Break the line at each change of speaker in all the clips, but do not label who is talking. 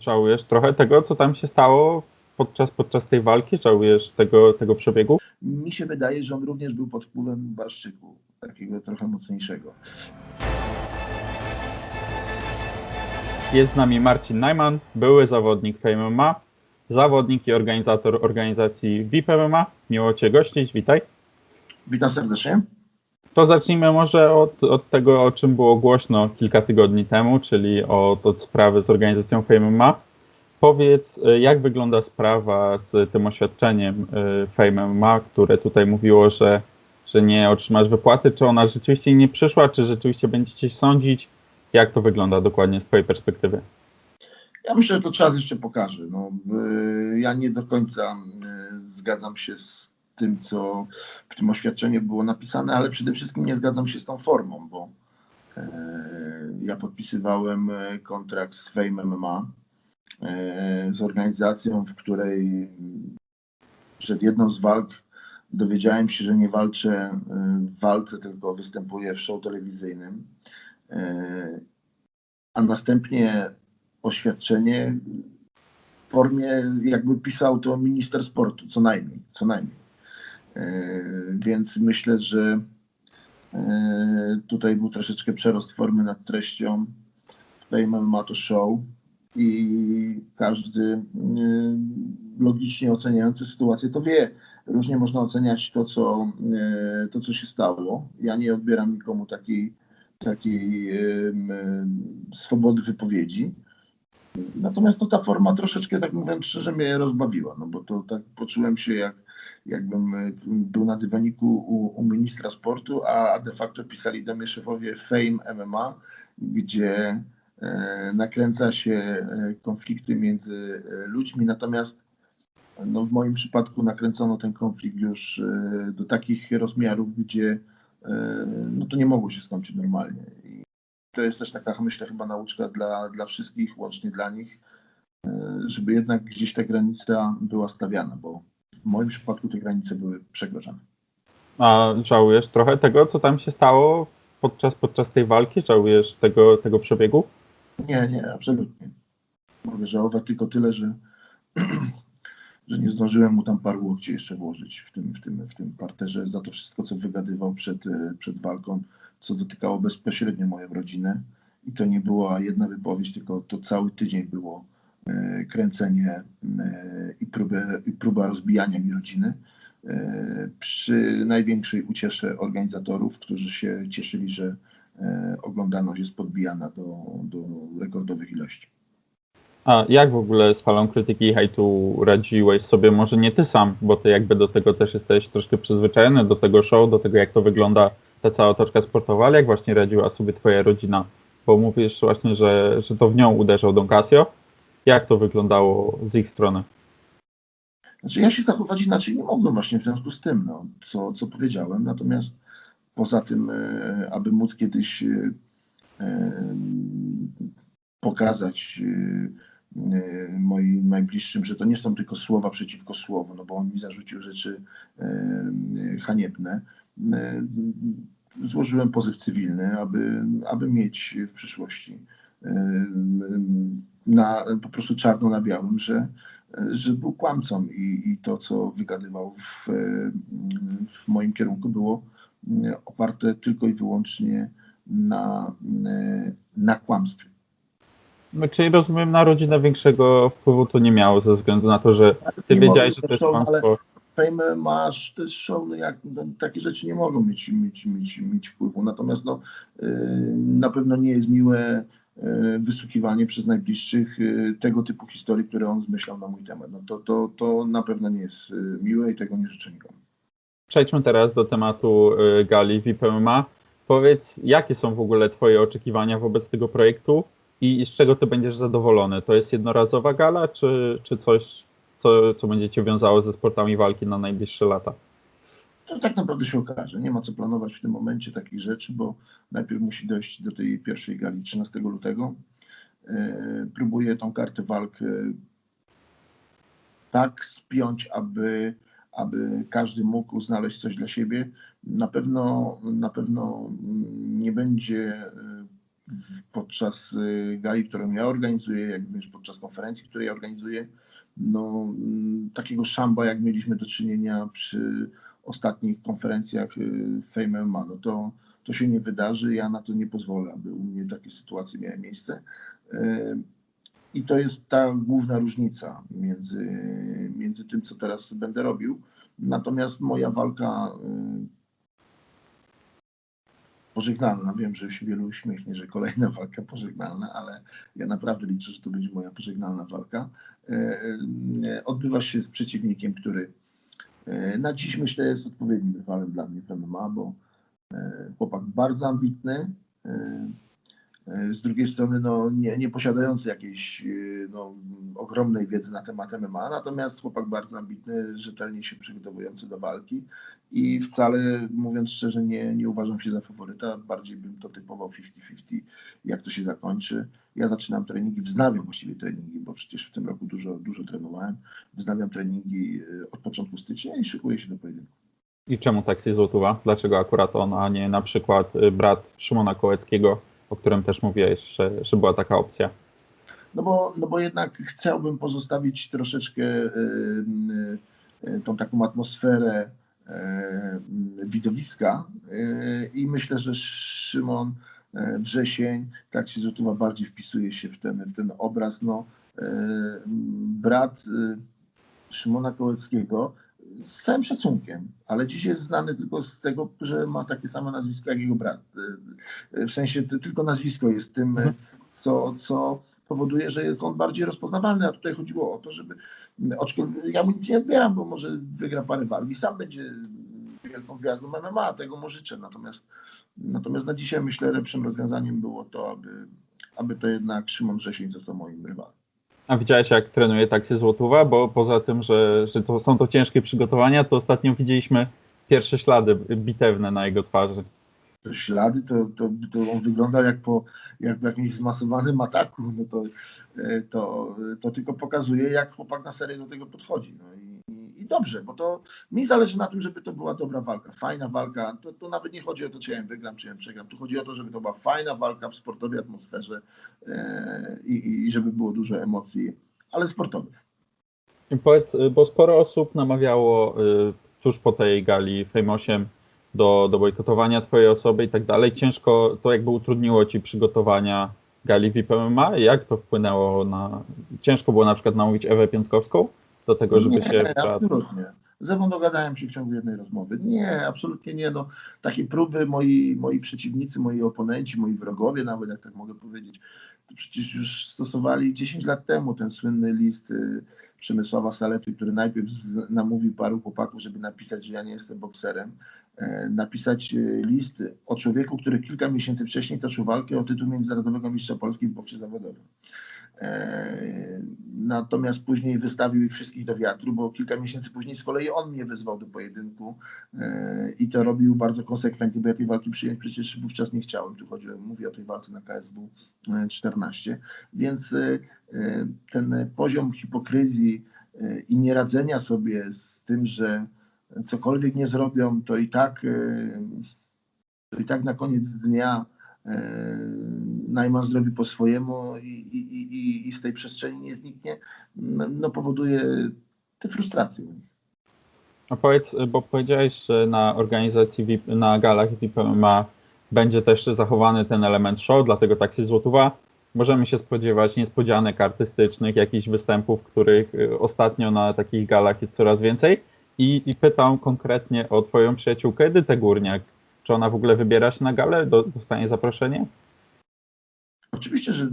Żałujesz trochę tego, co tam się stało podczas, podczas tej walki? Żałujesz tego, tego przebiegu?
Mi się wydaje, że on również był pod wpływem barszczyku, takiego trochę mocniejszego.
Jest z nami Marcin Najman, były zawodnik Fame MMA, zawodnik i organizator organizacji VIP MMA. Miło Cię gościć, witaj.
Witam serdecznie.
To zacznijmy może od, od tego, o czym było głośno kilka tygodni temu, czyli od, od sprawy z organizacją Fame MMA. Powiedz, y, jak wygląda sprawa z tym oświadczeniem y, Fame MMA, które tutaj mówiło, że, że nie otrzymasz wypłaty, czy ona rzeczywiście nie przyszła, czy rzeczywiście będziecie sądzić? Jak to wygląda dokładnie z Twojej perspektywy?
Ja myślę, że to czas jeszcze pokaże. No, y, ja nie do końca zgadzam się z tym, co w tym oświadczeniu było napisane, ale przede wszystkim nie zgadzam się z tą formą, bo y, ja podpisywałem y, kontrakt z Fame MMA y, z organizacją, w której przed jedną z walk dowiedziałem się, że nie walczę w walce, tylko występuję w show telewizyjnym. A następnie oświadczenie w formie, jakby pisał to minister sportu, co najmniej, co najmniej. E, Więc myślę, że e, tutaj był troszeczkę przerost formy nad treścią. Fame ma to show i każdy e, logicznie oceniający sytuację to wie. Różnie można oceniać to, co, to, co się stało. Ja nie odbieram nikomu takiej, takiej swobody wypowiedzi. Natomiast no, ta forma troszeczkę, tak mówiąc szczerze, mnie rozbawiła, no bo to tak poczułem się jak, jakbym y, był na dywaniku u, u ministra sportu, a de facto pisali do mnie szefowie Fame MMA, gdzie e, nakręca się e, konflikty między e, ludźmi, natomiast no, w moim przypadku nakręcono ten konflikt już e, do takich rozmiarów, gdzie e, no, to nie mogło się skończyć normalnie. I to jest też taka, myślę, chyba nauczka dla, dla wszystkich, łącznie dla nich, e, żeby jednak gdzieś ta granica była stawiana, bo w moim przypadku te granice były przekroczone.
A żałujesz trochę tego, co tam się stało podczas, podczas tej walki? Żałujesz tego, tego przebiegu?
Nie, nie, absolutnie. Mogę żałować tylko tyle, że, że nie zdążyłem mu tam paru łokci jeszcze włożyć w tym, w tym, w tym parterze za to wszystko, co wygadywał przed, e, przed walką, co dotykało bezpośrednio moją rodzinę. I to nie była jedna wypowiedź, tylko to cały tydzień było kręcenie e, i, i próba rozbijania mi rodziny. E, przy największej uciesze organizatorów, którzy się cieszyli, że e, oglądalność jest podbijana do, do rekordowych ilości.
A jak w ogóle z falą krytyki i hejtu radziłeś sobie? Może nie ty sam, bo ty jakby do tego też jesteś troszkę przyzwyczajony, do tego show, do tego jak to wygląda ta cała otoczka sportowa, ale jak właśnie radziła sobie twoja rodzina? Bo mówisz właśnie, że, że to w nią uderzał Don Casio. Jak to wyglądało z ich strony?
Znaczy ja się zachować inaczej nie mogłem właśnie w związku z tym, no, co, co powiedziałem. Natomiast poza tym, e, aby móc kiedyś e, e, pokazać moim najbliższym, że to nie są tylko słowa przeciwko słowu, no bo on mi zarzucił rzeczy haniebne. Złożyłem pozew cywilny, aby, aby mieć w przyszłości na, po prostu czarno na białym, że że był kłamcą i, i to, co wygadywał w, w moim kierunku, było oparte tylko i wyłącznie na, na kłamstwie.
No, czyli rozumiem, na rodzinę większego wpływu to nie miało ze względu na to, że ty
Nie
wiedziałeś, że to jest kłamstwo.
Fame masz też show, no jak, no, takie rzeczy nie mogą mieć, mieć, mieć, mieć wpływu. Natomiast no, yy, na pewno nie jest miłe yy, wysłuchiwanie przez najbliższych yy, tego typu historii, które on zmyślał na mój temat. No, to, to, to na pewno nie jest yy, miłe i tego nie życzę nikomu.
Przejdźmy teraz do tematu gali VIP MMA. Powiedz, jakie są w ogóle twoje oczekiwania wobec tego projektu i z czego ty będziesz zadowolony? To jest jednorazowa gala, czy, czy coś, co, co będzie cię wiązało ze sportami walki na najbliższe lata?
To tak naprawdę się okaże. Nie ma co planować w tym momencie takich rzeczy, bo najpierw musi dojść do tej pierwszej gali 13 lutego. E, Próbuję tą kartę walk e, tak spiąć, aby, aby każdy mógł znaleźć coś dla siebie. Na pewno, na pewno nie będzie e, podczas gali, którą ja organizuję, jak również podczas konferencji, której ja organizuję, no, takiego szamba, jak mieliśmy do czynienia przy ostatnich konferencjach y, Fame MMA, no to, to się nie wydarzy. Ja na to nie pozwolę, aby u mnie takie sytuacje miały miejsce. Y, I to jest ta główna różnica między, między tym, co teraz będę robił. Natomiast moja walka y, pożegnalna, wiem, że się wielu uśmiechnie, że kolejna walka pożegnalna, ale ja naprawdę liczę, że to będzie moja pożegnalna walka. Odbywa się z przeciwnikiem, który na dziś myślę jest odpowiednim rywalem dla mnie w bo y, chłopak bardzo ambitny, y, z drugiej strony no, nie, nie posiadający jakiejś y, no, ogromnej wiedzy na temat MMA, natomiast chłopak bardzo ambitny, rzetelnie się przygotowujący do walki i wcale, mówiąc szczerze, nie, nie uważam się za faworyta, bardziej bym to typował 50-50, jak to się zakończy. Ja zaczynam treningi, wznawiam właściwie treningi, bo przecież w tym roku dużo, dużo trenowałem, wznawiam treningi y, od początku stycznia i szykuję się do pojedynku.
I czemu taksy Złotówa? Dlaczego akurat on, a nie na przykład brat Szymona Kołeckiego, o którym też mówiłeś, że, że była taka opcja?
No bo, no bo jednak chciałbym pozostawić troszeczkę y, y, y, tą taką atmosferę widowiska i myślę, że Szymon Wrzesień, tak się Złotowa bardziej wpisuje się w ten, w ten obraz. No, brat Szymona Kołeckiego z całym szacunkiem, ale dziś jest znany tylko z tego, że ma takie samo nazwisko jak jego brat. Y, W sensie ty- tylko nazwisko jest tym, y, co, co powoduje, że jest on bardziej rozpoznawalny, a tutaj chodziło o to, żeby, aczkolwiek ja mu nic nie odbieram, bo może wygra parę walk i sam będzie wielką gwiazdą MMA, tego mu życzę, natomiast, natomiast na dzisiaj myślę lepszym rozwiązaniem było to, aby, aby to jednak Szymon Wrzesień został moim rywalem.
A widziałeś, jak trenuje taksy Złotówa? Bo poza tym, że, że to są to ciężkie przygotowania, to ostatnio widzieliśmy pierwsze ślady bitewne na jego twarzy.
te ślady, to, to, to on wyglądał jak po jak jakimś zmasowanym ataku, no to, e, to, to tylko pokazuje, jak chłopak na serio do tego podchodzi. No i, dobrze, bo to mi zależy na tym, żeby to była dobra walka, fajna walka. To, to nawet nie chodzi o to, czy ja wygram, czy ja przegram. Tu chodzi o to, żeby to była fajna walka w sportowej atmosferze e, i, i żeby było dużo emocji, ale sportowych.
Powiedz, y, bo sporo osób namawiało y, tuż po tej gali Fame 8 do, do bojkotowania twojej osoby i tak dalej. Ciężko to jakby utrudniło ci przygotowania gali VIP MMA? Jak to wpłynęło na... Ciężko było na przykład namówić Ewę Piątkowską do tego, żeby
nie,
się...
absolutnie. Ze mną dogadałem się w ciągu jednej rozmowy. Nie, absolutnie nie. No, takie próby moi, moi przeciwnicy, moi oponenci, moi wrogowie, nawet jak tak mogę powiedzieć, przecież już stosowali 10 lat temu ten słynny list y, Przemysława Salety, który najpierw z, namówił paru chłopaków, żeby napisać, że ja nie jestem bokserem. E, napisać y, list o człowieku, który kilka miesięcy wcześniej toczył walkę o tytuł międzynarodowego mistrza Polski w boksie zawodowym. E, Natomiast później wystawił ich wszystkich do wiatru, bo kilka miesięcy później z kolei on mnie wezwał do pojedynku e, i to robił bardzo konsekwentnie, bo ja tej walki przyjąć przecież wówczas nie chciałem. Tu chodzi, o- mówię o tej walce na KSW e, 14. Więc e, e, ten poziom hipokryzji i nieradzenia sobie z tym, że cokolwiek nie zrobią, to i tak, to i tak na koniec dnia Najman zrobi po swojemu i, i, i- i, z tej przestrzeni nie zniknie, no, no powoduje tę frustrację. u nich.
A powiedz, bo powiedziałeś, że na organizacji na galach VIP MMA będzie też zachowany ten element show, dlatego taksy Złotówa. Możemy się spodziewać niespodzianek artystycznych, jakichś występów, których y, ostatnio na takich galach jest coraz więcej. I, i pytam konkretnie o twoją przyjaciółkę Edytę Górniak. Czy ona w ogóle wybiera się na galę? Do, dostanie zaproszenie?
Oczywiście, że,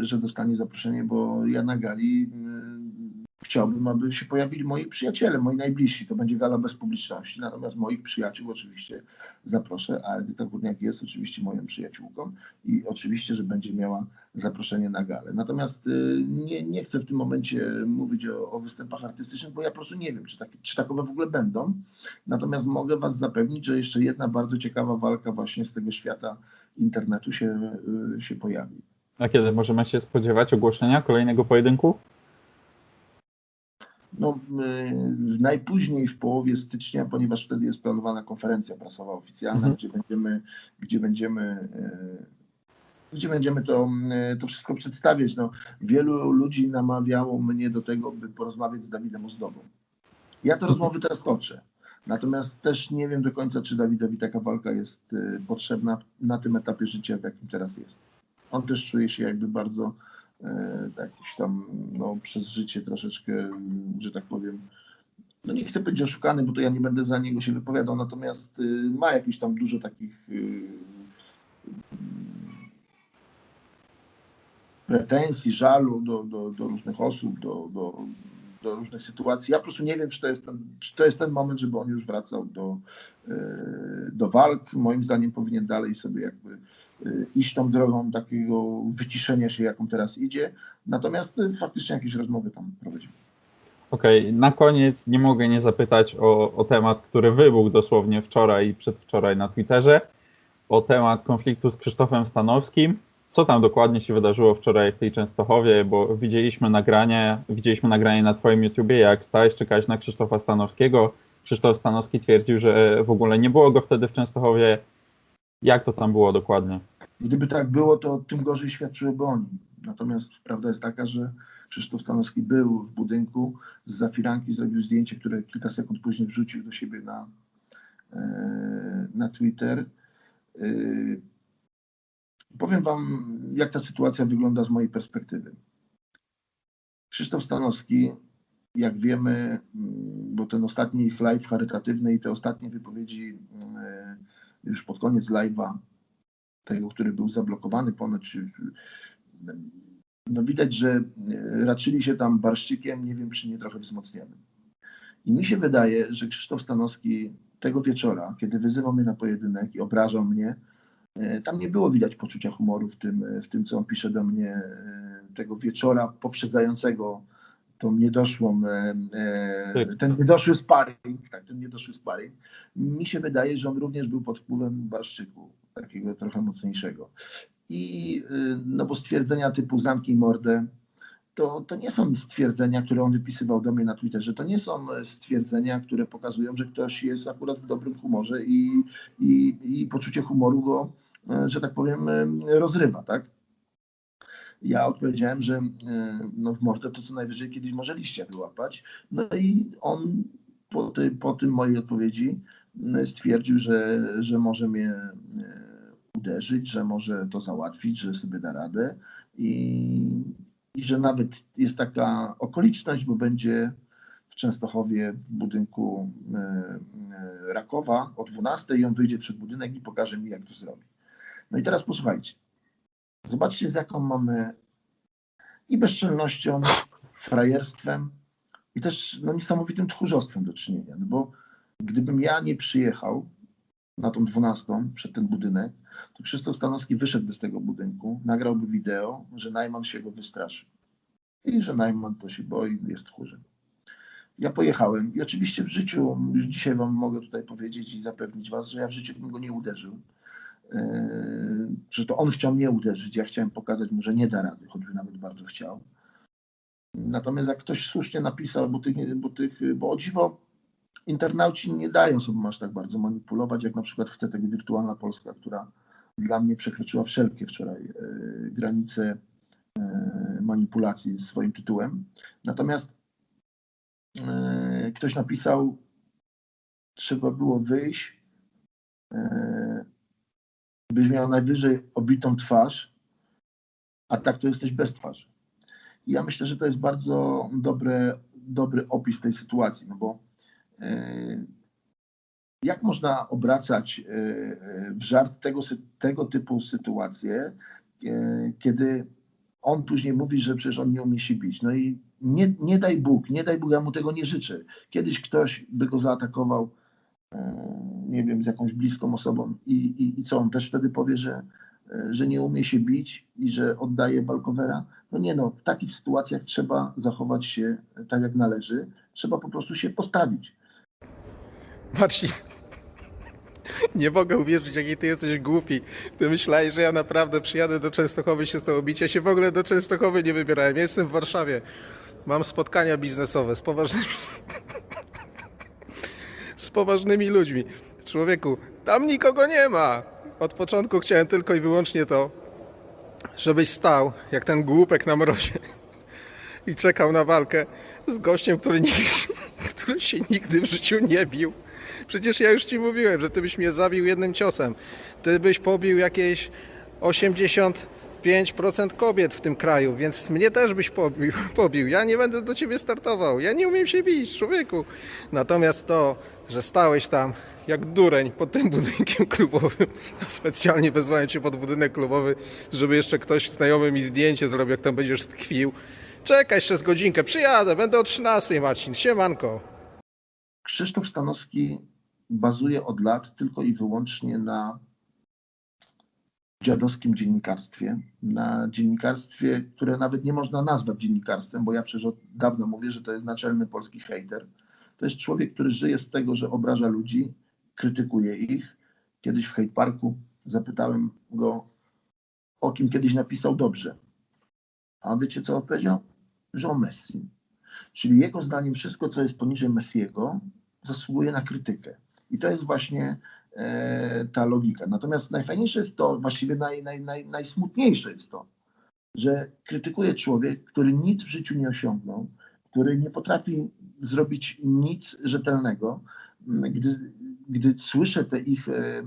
że dostanie zaproszenie, bo ja na gali y, chciałbym, aby się pojawili moi przyjaciele, moi najbliżsi. To będzie gala bez publiczności, natomiast moich przyjaciół oczywiście zaproszę, a Edyta Górniak jest oczywiście moją przyjaciółką i oczywiście, że będzie miała zaproszenie na galę. Natomiast y, nie, nie chcę w tym momencie mówić o, o występach artystycznych, bo ja po prostu nie wiem, czy, takie, czy takowe w ogóle będą. Natomiast mogę Was zapewnić, że jeszcze jedna bardzo ciekawa walka właśnie z tego świata internetu się, y, się pojawi.
A kiedy możemy się spodziewać ogłoszenia kolejnego pojedynku?
No, y, najpóźniej w połowie stycznia, ponieważ wtedy jest planowana konferencja prasowa oficjalna,
Mhm.
gdzie będziemy, gdzie będziemy gdzie będziemy to, e, to wszystko przedstawiać. No, wielu ludzi namawiało mnie do tego, by porozmawiać z Dawidem Ozdobą. Ja te rozmowy teraz toczę. Natomiast też nie wiem do końca, czy Dawidowi taka walka jest potrzebna na tym etapie życia, w jakim teraz jest. On też czuje się jakby bardzo e, jakiś tam no, przez życie troszeczkę, że tak powiem, no nie chcę powiedzieć oszukany, bo to ja nie będę za niego się wypowiadał, natomiast y, ma jakieś tam dużo takich y, pretensji, żalu do, do, do różnych osób, do, do, do różnych sytuacji. Ja po prostu nie wiem, czy to jest ten, czy to jest ten moment, żeby on już wracał do, y, do walk. Moim zdaniem powinien dalej sobie jakby y, iść tą drogą takiego wyciszenia się, jaką teraz idzie. Natomiast y, faktycznie jakieś rozmowy tam prowadzimy.
Okej, na koniec nie mogę nie zapytać o, o temat, który wybuchł dosłownie wczoraj i przedwczoraj na Twitterze, o temat konfliktu z Krzysztofem Stanowskim. Co tam dokładnie się wydarzyło wczoraj w tej Częstochowie, bo widzieliśmy nagranie, widzieliśmy nagranie na twoim YouTubie, jak stałeś czekać na Krzysztofa Stanowskiego. Krzysztof Stanowski twierdził, że w ogóle nie było go wtedy w Częstochowie. Jak to tam było dokładnie?
Gdyby tak było, to tym gorzej świadczyłoby o nim. Natomiast prawda jest taka, że Krzysztof Stanowski był w budynku z zafiranki, zrobił zdjęcie, które kilka sekund później wrzucił do siebie na, e, na Twitter. E, Powiem Wam, jak ta sytuacja wygląda z mojej perspektywy. Krzysztof Stanowski, jak wiemy, bo ten ostatni ich live charytatywny i te ostatnie wypowiedzi e, już pod koniec live'a, tego, który był zablokowany ponoć, czy- no widać, że e, raczyli się tam barszczykiem, nie wiem, czy nie trochę wzmocnionym. I mi się wydaje, że Krzysztof Stanowski tego wieczora, kiedy wyzywał mnie na pojedynek i obrażał mnie, e, tam nie było widać poczucia humoru w tym, w tym co on pisze do mnie e, tego wieczora poprzedzającego tą niedoszłą,
Tak.
ten niedoszły sparring, tak, ten niedoszły sparring. Mi się wydaje, że on również był pod wpływem barszczyku, takiego trochę mocniejszego. I y, no bo stwierdzenia typu zamknij mordę, to, to nie są stwierdzenia, które on wypisywał do mnie na Twitterze. To nie są e, stwierdzenia, które pokazują, że ktoś jest akurat w dobrym humorze i, i, i poczucie humoru go, e, że tak powiem, rozrywa, tak? Ja odpowiedziałem, że e, no w mordę to co najwyżej kiedyś może liścia wyłapać. No i on po, ty, po tym mojej odpowiedzi m, stwierdził, że, że może mnie e, uderzyć, że może to załatwić, że sobie da radę i, i że nawet jest taka okoliczność, bo będzie w Częstochowie w budynku e, e, Rakowa o 12 i on wyjdzie przed budynek i pokaże mi, jak to zrobi. No i teraz posłuchajcie. Zobaczcie, z jaką mamy i bezczelnością, frajerstwem i też no, niesamowitym tchórzostwem do czynienia. No bo gdybym ja nie przyjechał na tą 12 przed ten budynek, to Krzysztof Stanowski wyszedłby z tego budynku, nagrałby wideo, że Najman się go wystraszy. I że Najman to się boi, jest tchórzem. Ja pojechałem i oczywiście w życiu, już dzisiaj wam mogę tutaj powiedzieć i zapewnić was, że ja w życiu bym go nie uderzył. Yy, że to on chciał mnie uderzyć, ja chciałem pokazać mu, że nie da rady, choćby nawet bardzo chciał. Natomiast jak ktoś słusznie napisał, bo tych, bo tych, bo o dziwo internauci nie dają sobie aż tak bardzo manipulować, jak na przykład chce tego Wirtualna Polska, która dla mnie przekroczyła wszelkie wczoraj e, granice e, manipulacji swoim tytułem. Natomiast ktoś napisał, trzeba było wyjść, byś miał najwyżej obitą twarz, a tak to jesteś bez twarzy. I ja myślę, że to jest bardzo dobre, dobry opis tej sytuacji, no bo e, jak można obracać e, e, w żart tego, tego typu sytuacje, e, kiedy on później mówi, że przecież on nie umie się bić. No i nie, nie daj Bóg, nie daj Bóg, ja mu tego nie życzę. Kiedyś ktoś by go zaatakował, nie wiem, z jakąś bliską osobą i, i, i co, on też wtedy powie, że, że nie umie się bić i że oddaje walkowera. No nie no, w takich sytuacjach trzeba zachować się tak jak należy. Trzeba po prostu się postawić.
Marcin, nie mogę uwierzyć, jaki ty jesteś głupi. Ty myślałeś, że ja naprawdę przyjadę do Częstochowy się z tobą bić. Ja się w ogóle do Częstochowy nie wybierałem. Ja jestem w Warszawie. Mam spotkania biznesowe z poważnymi... z poważnymi ludźmi. Człowieku, tam nikogo nie ma. Od początku chciałem tylko i wyłącznie to, żebyś stał jak ten głupek na mrozie i czekał na walkę z gościem, który, który się nigdy w życiu nie bił. Przecież ja już ci mówiłem, że ty byś mnie zabił jednym ciosem. Ty byś pobił jakieś 85% kobiet w tym kraju, więc mnie też byś pobił, pobił. Ja nie będę do ciebie startował. Ja nie umiem się bić, człowieku. Natomiast to, że stałeś tam jak dureń pod tym budynkiem klubowym, specjalnie wezwałem cię pod budynek klubowy, żeby jeszcze ktoś znajomy mi zdjęcie zrobił, jak tam będziesz tkwił. Czekaj jeszcze z godzinkę, przyjadę, będę o 13, Marcin, siemanko.
Krzysztof Stanowski bazuje od lat tylko i wyłącznie na dziadowskim dziennikarstwie, na dziennikarstwie, które nawet nie można nazwać dziennikarstwem, bo ja przecież od dawna mówię, że to jest naczelny polski hejter. To jest człowiek, który żyje z tego, że obraża ludzi, krytykuje ich. Kiedyś w Hate Parku zapytałem go, o kim kiedyś napisał dobrze. A wiecie, co odpowiedział? Że o Messi. Czyli jego zdaniem wszystko, co jest poniżej Messiego, zasługuje na krytykę. I to jest właśnie e, ta logika. Natomiast najfajniejsze jest to, właściwie naj, naj, naj, najsmutniejsze jest to, że krytykuje człowiek, który nic w życiu nie osiągnął, który nie potrafi zrobić nic rzetelnego. Gdy, gdy słyszę te ich, e,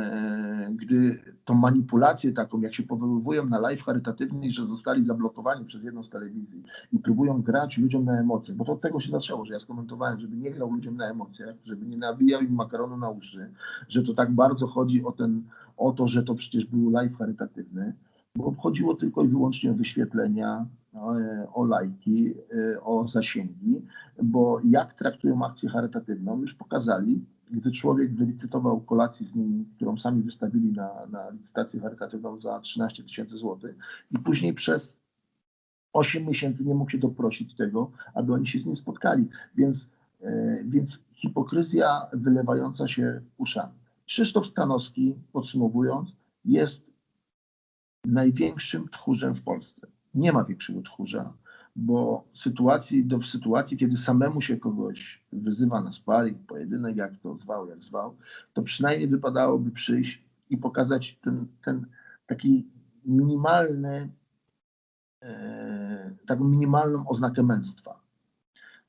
e, gdy tą manipulację taką, jak się powoływują na live charytatywny, że zostali zablokowani przez jedną z telewizji i próbują grać ludziom na emocje, bo to od tego się zaczęło, że ja skomentowałem, żeby nie grał ludziom na emocjach, żeby nie nabijał im makaronu na uszy, że to tak bardzo chodzi o, ten, o to, że to przecież był live charytatywny, bo chodziło tylko i wyłącznie o wyświetlenia, o, o lajki, e, o zasięgi, bo jak traktują akcję charytatywną, już pokazali, gdy człowiek wylicytował kolację z nimi, którą sami wystawili na, na licytację charytatywną za 13 tysięcy złotych i później przez 8 miesięcy nie mógł się doprosić tego, aby oni się z nim spotkali. Więc, e, więc hipokryzja wylewająca się uszami. Krzysztof Stanowski, podsumowując, jest największym tchórzem w Polsce. Nie ma większego tchórza, bo sytuacji, do, w sytuacji, kiedy samemu się kogoś wyzywa na sparring, pojedynek, jak to zwał, jak zwał, to przynajmniej wypadałoby przyjść i pokazać ten, ten taki minimalny, e, taką minimalną oznakę męstwa.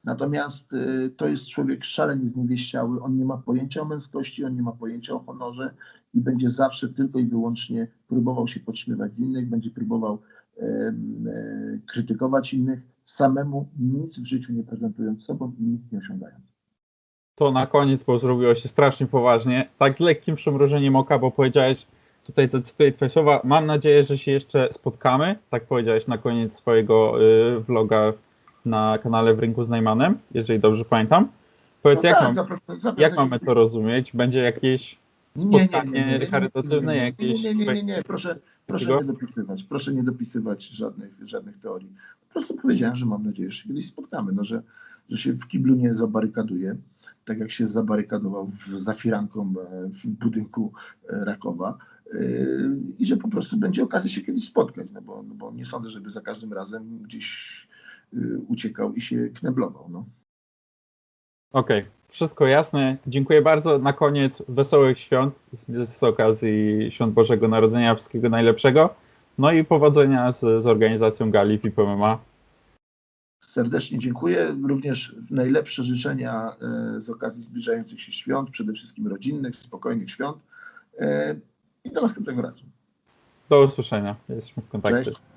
Natomiast e, to jest człowiek szalenie zniewieściały, on nie ma pojęcia o męskości, on nie ma pojęcia o honorze i będzie zawsze tylko i wyłącznie próbował się podśmiewać z innych, będzie próbował krytykować innych, samemu nic w życiu nie prezentując sobą i nic nie osiągając.
To na koniec, bo zrobiło się strasznie poważnie. Tak z lekkim przymrużeniem oka, bo powiedziałeś, tutaj zacytuję twoje słowa, mam nadzieję, że się jeszcze spotkamy. Tak powiedziałeś na koniec swojego y, vloga na kanale w rynku z Najmanem, jeżeli dobrze pamiętam. Powiedz,
No
jak,
tak,
mam,
zapewne- zapewne
jak mamy to rozumieć? Będzie jakieś spotkanie charytatywne,
nie, nie,
jakieś
nie, nie, nie, nie,
kwestie
proszę, proszę nie dopisywać, proszę nie dopisywać żadnych, żadnych teorii. Po prostu powiedziałem, że mam nadzieję, że się kiedyś spotkamy, no, że, że się w kiblu nie zabarykaduję, tak jak się zabarykadował w, za firanką e, w budynku e, Rakowa yy, i że po prostu będzie okazja się kiedyś spotkać, no bo, no bo nie sądzę, żeby za każdym razem gdzieś uciekał i się kneblował. No.
Okej, wszystko jasne. Dziękuję bardzo. Na koniec wesołych świąt z, z okazji Świąt Bożego Narodzenia. Wszystkiego najlepszego. No i powodzenia z, z organizacją gali MMA.
Serdecznie dziękuję. Również najlepsze życzenia e, z okazji zbliżających się świąt, przede wszystkim rodzinnych, spokojnych świąt. E, I do następnego razu.
Do usłyszenia. Jesteśmy w kontakcie.
Cześć.